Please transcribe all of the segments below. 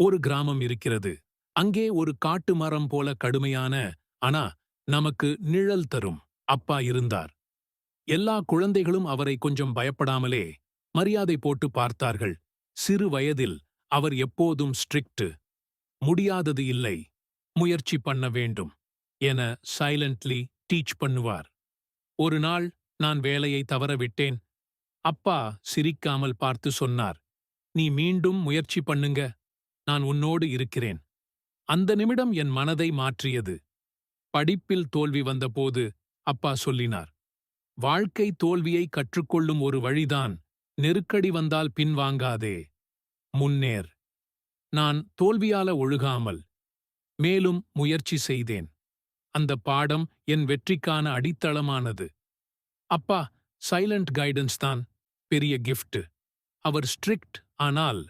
ஒரு கிராமம் இருக்கிறது. அங்கே ஒரு காட்டு மரம் போல கடுமையான ஆனா நமக்கு நிழல் தரும் அப்பா இருந்தார். எல்லா குழந்தைகளும் அவரை கொஞ்சம் பயப்படாமலே மரியாதை போட்டு பார்த்தார்கள். சிறு வயதில் அவர் எப்போதும் ஸ்ட்ரிக்ட் முடியாதது இல்லை முயற்சி பண்ண வேண்டும் என சைலண்ட்லி டீச் பண்ணுவார். ஒரு நாள் நான் வேலையை தவறவிட்டேன் அப்பா சிரிக்காமல் பார்த்து சொன்னார் நீ மீண்டும் முயற்சி பண்ணுங்க நான் உன்னோடு இருக்கிறேன். அந்த நிமிடம் என் மனதை மாற்றியது. படிப்பில் தோல்வி வந்தபோது அப்பா சொல்லினார் வாழ்க்கை தோல்வியை கற்றுக்கொள்ளும் ஒரு வழிதான் நெருக்கடி வந்தால் பின்வாங்காதே. முன்னேர். நான் தோல்வியால ஒழுகாமல் மேலும் முயற்சி செய்தேன். அந்த பாடம் என் வெற்றிக்கான அடித்தளமானது. அப்பா சைலண்ட் கைடன்ஸ் தான் பெரிய கிஃப்ட் அவர் ஸ்ட்ரிக்ட் ஆனால்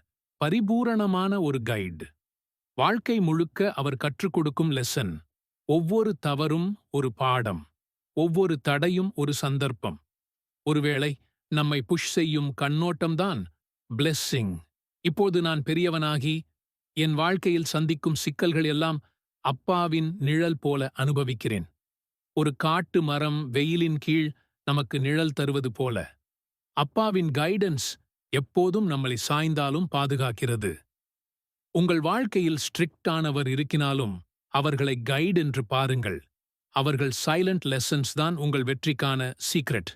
பரிபூரணமான ஒரு கைடு வாழ்க்கை முழுக்க அவர் கற்றுக் கொடுக்கும் லெசன் ஒவ்வொரு தவறும் ஒரு பாடம். ஒவ்வொரு தடையும் ஒரு சந்தர்ப்பம். ஒருவேளை நம்மை புஷ் செய்யும் கண்ணோட்டம்தான் பிளெஸ்ஸிங் இப்போது நான் பெரியவனாகி என் வாழ்க்கையில் சந்திக்கும் சிக்கல்கள் எல்லாம் அப்பாவின் நிழல் போல அனுபவிக்கிறேன். ஒரு காட்டு மரம் வெயிலின் கீழ் நமக்கு நிழல் தருவது போல. அப்பாவின் கைடன்ஸ் எப்போதும் நம்மளை சாய்ந்தாலும் பாதுகாக்கிறது. உங்கள் வாழ்க்கையில் ஸ்ட்ரிக்டானவர் இருக்கினாலும் அவர்களை கைட் என்று பாருங்கள். அவர்கள் சைலண்ட் லெசன்ஸ் தான் உங்கள் வெற்றிக்கான சீக்ரெட்